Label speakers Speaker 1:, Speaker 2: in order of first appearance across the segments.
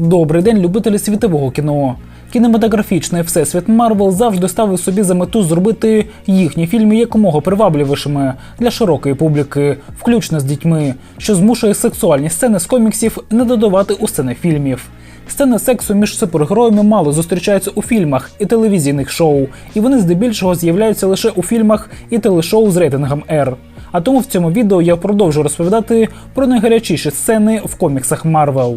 Speaker 1: Добрий день, любителі світового кіно. Кінематографічний всесвіт Марвел завжди ставив собі за мету зробити їхні фільми якомога привабливішими для широкої публіки, включно з дітьми, що змушує сексуальні сцени з коміксів не додавати у сцени фільмів. Сцени сексу між супергероями мало зустрічаються у фільмах і телевізійних шоу, і вони здебільшого з'являються лише у фільмах і телешоу з рейтингом R. А тому в цьому відео я продовжу розповідати про найгарячіші сцени в коміксах Марвел.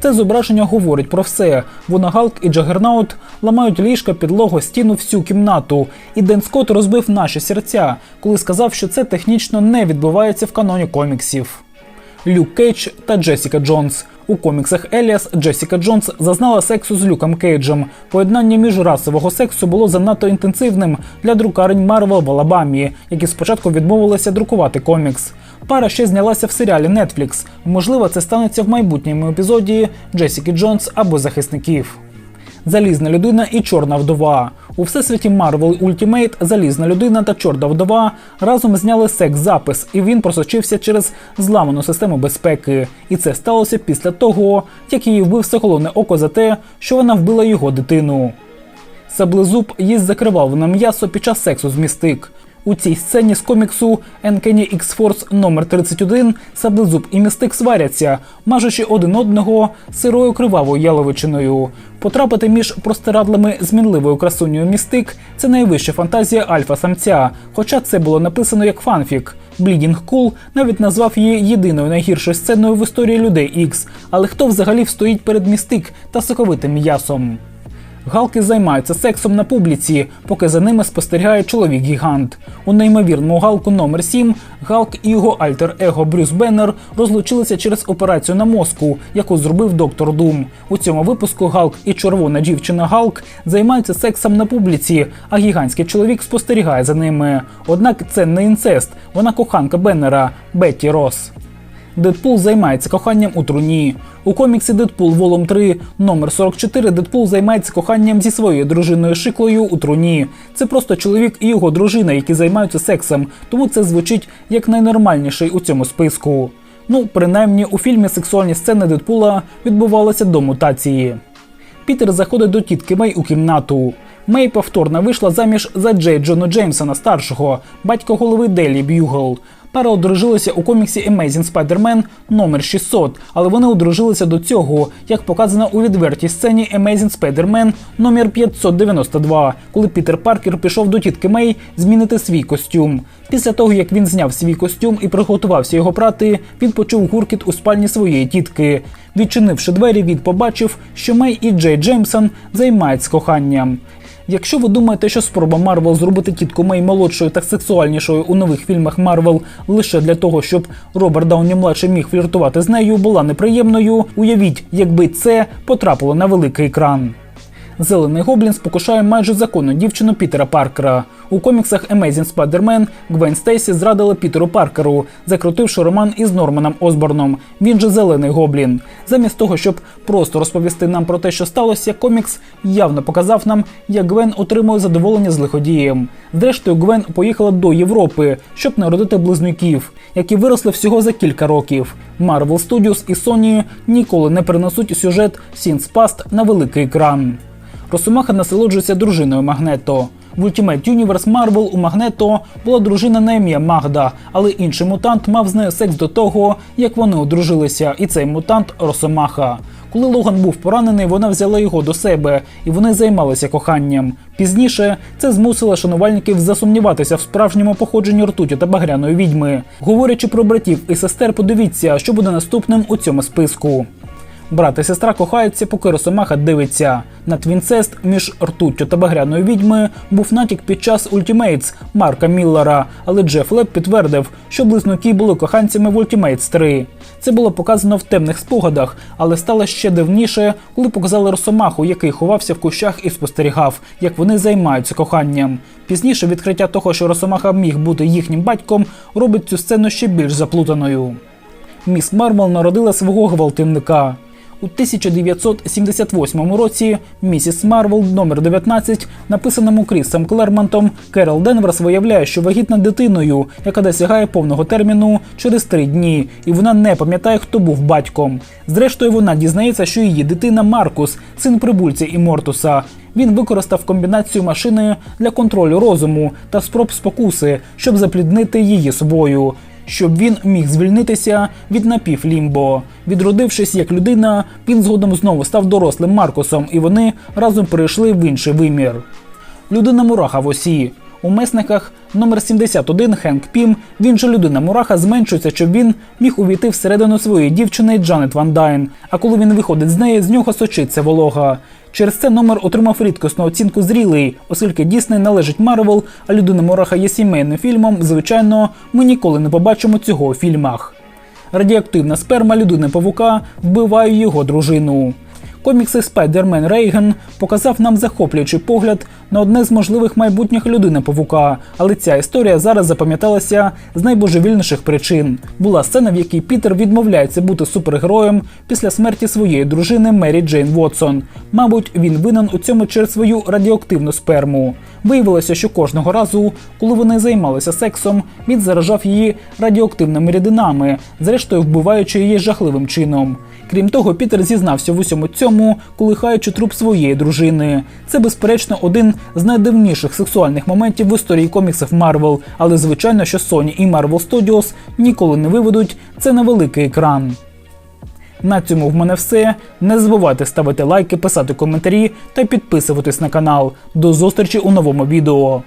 Speaker 1: Це зображення говорить про все. Вона Галк і Джагернаут ламають ліжка, підлогу, стіну, всю кімнату. І Ден Скотт розбив наші серця, коли сказав, що це технічно не відбувається в каноні коміксів. Люк Кейдж та Джесіка Джонс. У коміксах Еліас Джесіка Джонс зазнала сексу з Люком Кейджем. Поєднання міжрасового сексу було занадто інтенсивним для друкарень Марвел в Алабамі, які спочатку відмовилися друкувати комікс. Пара ще знялася в серіалі Netflix. Можливо, це станеться в майбутньому епізоді Джесіки Джонс або захисників. Залізна людина і чорна вдова. У всесвіті Marvel Ultimate Залізна людина та чорна вдова разом зняли секс-запис, і він просочився через зламану систему безпеки. І це сталося після того, як її вбив Соколоне око за те, що вона вбила його дитину. Саблезуб їсть закривавлене м'ясо під час сексу з містик. У цій сцені з коміксу Uncanny X-Force номер 31 Саблезуб і містик сваряться, мажучи один одного сирою кривавою яловичиною. Потрапити між простирадлами з мінливою красунею містик це найвища фантазія альфа-самця, хоча це було написано як фанфік. Блідінг Кул навіть назвав її єдиною найгіршою сценою в історії людей Ікс. Але хто взагалі встоїть перед містик та соковитим м'ясом? Галки займаються сексом на публіці, поки за ними спостерігає чоловік-гігант. У неймовірному галку номер 7 Галк і його альтер-его Брюс Беннер розлучилися через операцію на мозку, яку зробив доктор Дум. У цьому випуску Галк і червона дівчина Галк займаються сексом на публіці, а гігантський чоловік спостерігає за ними. Однак це не інцест, вона коханка Беннера Бетті Росс. Дедпул займається коханням у труні. У коміксі Дедпул Волом 3 номер 44 Дедпул займається коханням зі своєю дружиною Шиклою у труні. Це просто чоловік і його дружина, які займаються сексом, тому це звучить як найнормальніший у цьому списку. Ну, принаймні, у фільмі сексуальні сцени Дедпула відбувалися до мутації. Пітер заходить до тітки Мей у кімнату. Мей повторно вийшла заміж за Джей Джона Джеймсона старшого, батько голови Делі Б'югл. Пара одружилася у коміксі Amazing Spider-Man номер 600, але вони одружилися до цього, як показано у відвертій сцені Amazing Spider-Man номер 592, коли Пітер Паркер пішов до тітки Мей змінити свій костюм. Після того, як він зняв свій костюм і приготувався його прати, він почув гуркіт у спальні своєї тітки. Відчинивши двері, він побачив, що Мей і Джей Джеймсон займаються коханням. Якщо ви думаєте, що спроба Марвел зробити тітку Мей молодшою та сексуальнішою у нових фільмах Марвел лише для того, щоб Роберт Дауні младший міг фліртувати з нею, була неприємною, уявіть, якби це потрапило на великий екран. Зелений гоблін спокушає майже законну дівчину Пітера Паркера. У коміксах Amazing Spider-Man Гвен Стейсі зрадила Пітеру Паркеру, закрутивши роман із Норманом Осборном. Він же зелений гоблін. Замість того, щоб просто розповісти нам про те, що сталося, комікс явно показав нам, як Гвен отримує задоволення з лиходієм. Зрештою, Гвен поїхала до Європи, щоб народити близнюків, які виросли всього за кілька років. Marvel Studios і Sony ніколи не перенесуть сюжет Scenes Past на великий екран. Росомаха насолоджується дружиною Магнето. В Ultimate Universe Marvel у Магнето була дружина на ім'я Магда, але інший мутант мав з нею секс до того, як вони одружилися, і цей мутант Росомаха. Коли Логан був поранений, вона взяла його до себе, і вони займалися коханням. Пізніше це змусило шанувальників засумніватися в справжньому походженні ртуті та багряної відьми. Говорячи про братів і сестер, подивіться, що буде наступним у цьому списку. Брат і сестра кохаються, поки Росомаха дивиться. На твінцест між ртуттю та багряною відьмою був натяк під час Ультімейтс Марка Міллера, але Джеф Леб підтвердив, що близнюки були коханцями в Ультімейтс 3. Це було показано в темних спогадах, але стало ще дивніше, коли показали Росомаху, який ховався в кущах і спостерігав, як вони займаються коханням. Пізніше відкриття того, що Росомаха міг бути їхнім батьком, робить цю сцену ще більш заплутаною. Міс Мармел народила свого гвалтівника. У 1978 році місіс Марвел номер 19, написаному Крісом Клермонтом, Керол Денверс виявляє, що вагітна дитиною, яка досягає повного терміну через три дні, і вона не пам'ятає, хто був батьком. Зрештою, вона дізнається, що її дитина Маркус, син прибульця і Мортуса. Він використав комбінацію машини для контролю розуму та спроб спокуси, щоб запліднити її собою щоб він міг звільнитися від напівлімбо. Відродившись як людина, він згодом знову став дорослим Маркусом, і вони разом перейшли в інший вимір. Людина Мураха в осі. У месниках номер 71 Хенк Пім, він же людина Мураха, зменшується, щоб він міг увійти всередину своєї дівчини Джанет Ван Дайн. А коли він виходить з неї, з нього сочиться волога. Через це номер отримав рідкісну оцінку зрілий, оскільки Дісней належить Марвел, а людина Мураха є сімейним фільмом. Звичайно, ми ніколи не побачимо цього у фільмах. Радіоактивна сперма людини павука вбиває його дружину. Комікси Спайдермен Рейген показав нам захоплюючий погляд на одне з можливих майбутніх людини павука, але ця історія зараз запам'яталася з найбожевільніших причин. Була сцена, в якій Пітер відмовляється бути супергероєм після смерті своєї дружини Мері Джейн Вотсон. Мабуть, він винен у цьому через свою радіоактивну сперму. Виявилося, що кожного разу, коли вони займалися сексом, він заражав її радіоактивними рідинами, зрештою вбиваючи її жахливим чином. Крім того, Пітер зізнався в усьому цьому, колихаючи труп своєї дружини. Це, безперечно, один з найдивніших сексуальних моментів в історії коміксів Марвел, але звичайно, що Sony і Marvel Studios ніколи не виведуть це на великий екран. На цьому в мене все. Не забувайте ставити лайки, писати коментарі та підписуватись на канал. До зустрічі у новому відео.